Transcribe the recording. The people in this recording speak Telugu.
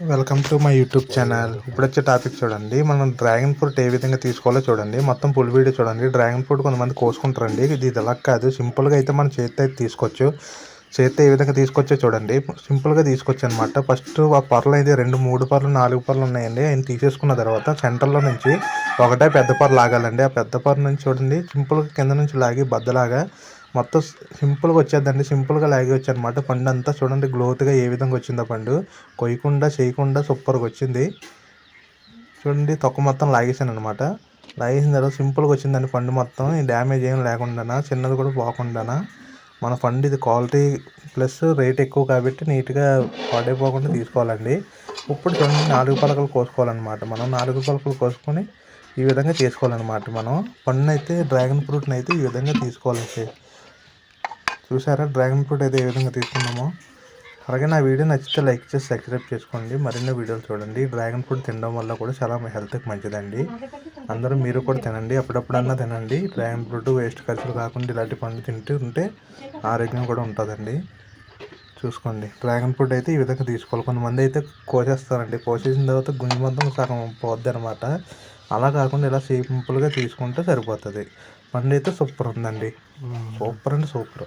Welcome to my YouTube channel ఇప్పుడు వచ్చే టాపిక్ చూడండి. మనం డ్రాగన్ ఫ్రూట్ ఏ విధంగా తీసుకోవాలో చూడండి. మొత్తం ఫుల్ వీడియో చూడండి. డ్రాగన్ ఫ్రూట్ కొంతమంది కోసుకుంటారండి. ఇది ఇది ఎలా కాదు. సింపుల్గా అయితే మనం చేతి అయితే తీసుకోవచ్చు. చేతి ఏ విధంగా తీసుకొచ్చో చూడండి. సింపుల్గా తీసుకొచ్చు అనమాట ఫస్ట్ ఆ పర్లు అయితే రెండు మూడు పర్లు నాలుగు పర్లు ఉన్నాయండి. ఆయన తీసేసుకున్న తర్వాత సెంటర్లో నుంచి ఒకటే పెద్ద పర్లు లాగాలండి. ఆ పెద్ద పొర నుంచి చూడండి. సింపుల్గా కింద నుంచి లాగి బద్దలాగా మొత్తం సింపుల్గా వచ్చేద్దండి. సింపుల్గా లాగి వచ్చి అనమాట పండు అంతా చూడండి గ్లోత్గా ఏ విధంగా వచ్చిందో పండు. కొయ్యకుండా చేయకుండా సూపర్గా వచ్చింది. చూడండి తొక్క మొత్తం లాగేసాను అనమాట లాగేసిన తర్వాత సింపుల్గా వచ్చిందండి పండు మొత్తం. డ్యామేజ్ ఏం లేకుండా చిన్నది కూడా పోకుండా మన ఫండ్ ఇది క్వాలిటీ ప్లస్ రేట్ ఎక్కువ కాబట్టి నీట్గా పాడైపోకుండా తీసుకోవాలండి. ఇప్పుడు చూడండి నాలుగు పలకలు కోసుకోవాలన్నమాట మనం. నాలుగు పలకలు కోసుకొని ఈ విధంగా చేసుకోవాలన్నమాట మనం. పండునైతే అయితే డ్రాగన్ ఫ్రూట్ని అయితే ఈ విధంగా తీసుకోవాలండి. చూసారా? డ్రాగన్ ఫ్రూట్ అయితే ఏ విధంగా తీసుకున్నామో. అలాగే నా వీడియో నచ్చితే లైక్ చేసి సబ్స్క్రైబ్ చేసుకోండి. మరిన్ని వీడియోలు చూడండి. డ్రాగన్ ఫ్రూట్ తినడం వల్ల కూడా చాలా హెల్త్కి మంచిదండి. అందరూ మీరు కూడా తినండి. అప్పుడప్పుడన్నా తినండి. డ్రాగన్ ఫ్రూట్ వేస్ట్ ఖర్చులు కాకుండా ఇలాంటి పండు తింటూ ఉంటే ఆరోగ్యం కూడా ఉంటుందండి. చూసుకోండి. డ్రాగన్ ఫ్రూట్ అయితే ఈ విధంగా తీసుకోవాలి. కొంతమంది అయితే కోసేస్తారండి. కోసేసిన తర్వాత గుంజి మొత్తం సగం పోద్ది అనమాట అలా కాకుండా ఇలా సింపుల్గా తీసుకుంటే సరిపోతుంది. పండు అయితే సూపర్ ఉందండి. సూపర్ అండి సూపర్.